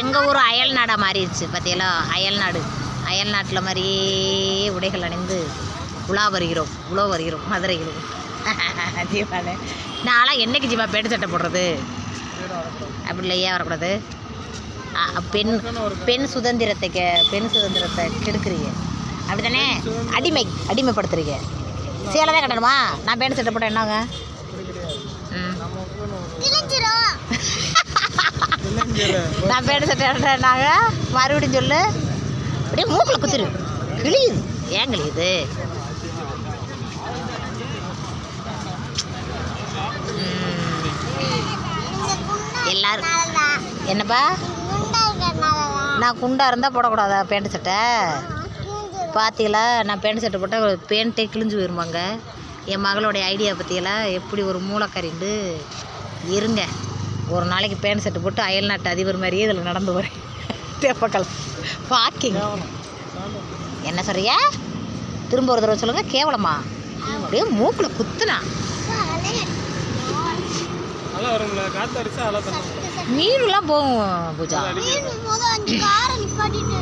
எங்கள் ஊர் அயல் நாடாக மாறிடுச்சு பார்த்தீங்களா அயல் நாடு. அயல் நாட்டில் மாதிரியே உடைகள் அணிந்து உலா வருகிறோம் உலோ வருகிறோம் மதுரைகிறோம் தீபாவளி நான்லாம் என்னைக்கு ஜீவா பேட்டு சட்டை போடுறது? அப்படி இல்லையா வரக்கூடாது. பெண் பெண் சுதந்திரத்தை கே பெண் சுதந்திரத்தை கெடுக்குறீங்க. அப்படிதானே அடிமை அடிமைப்படுத்துறீங்க. சேலை தான் கட்டணுமா? நான் பேண்ட் சட்டை போட்டேன் என்னங்க நான் பேட சட்டை நாங்கள் மறுபடியும் சொல்லு. அப்படியே மூக்கில் குத்துரு. கிழியுது. ஏன் கிழியுது? எல்லாரும் என்னப்பா? நான் குண்டாக இருந்தால் போடக்கூடாதா? பேண்ட் சட்டை? பார்த்தீங்களா நான் பேண்ட் சட்டை போட்டால் பேண்ட்டே கிழிஞ்சு போயிருமாங்க. என் மகளுடைய ஐடியா பற்றியெல்லாம் எப்படி ஒரு மூளைக்கறிண்டு இருங்க. ஒரு நாளைக்கு பேண்ட் சட்டை போட்டு அயல்நாட்டு அதிபர் மாதிரியே இதில் நடந்து வரேன் தேப்பக்கல் வாக்கிங் என்ன சொல்றியா? திரும்ப ஒரு தடவை சொல்லுங்கள் கேவலமா? அப்படியே மூக்கில் குத்துனா. மீனுலாம் போகும் பூஜா. காரை நிப்பாட்டிட்டு.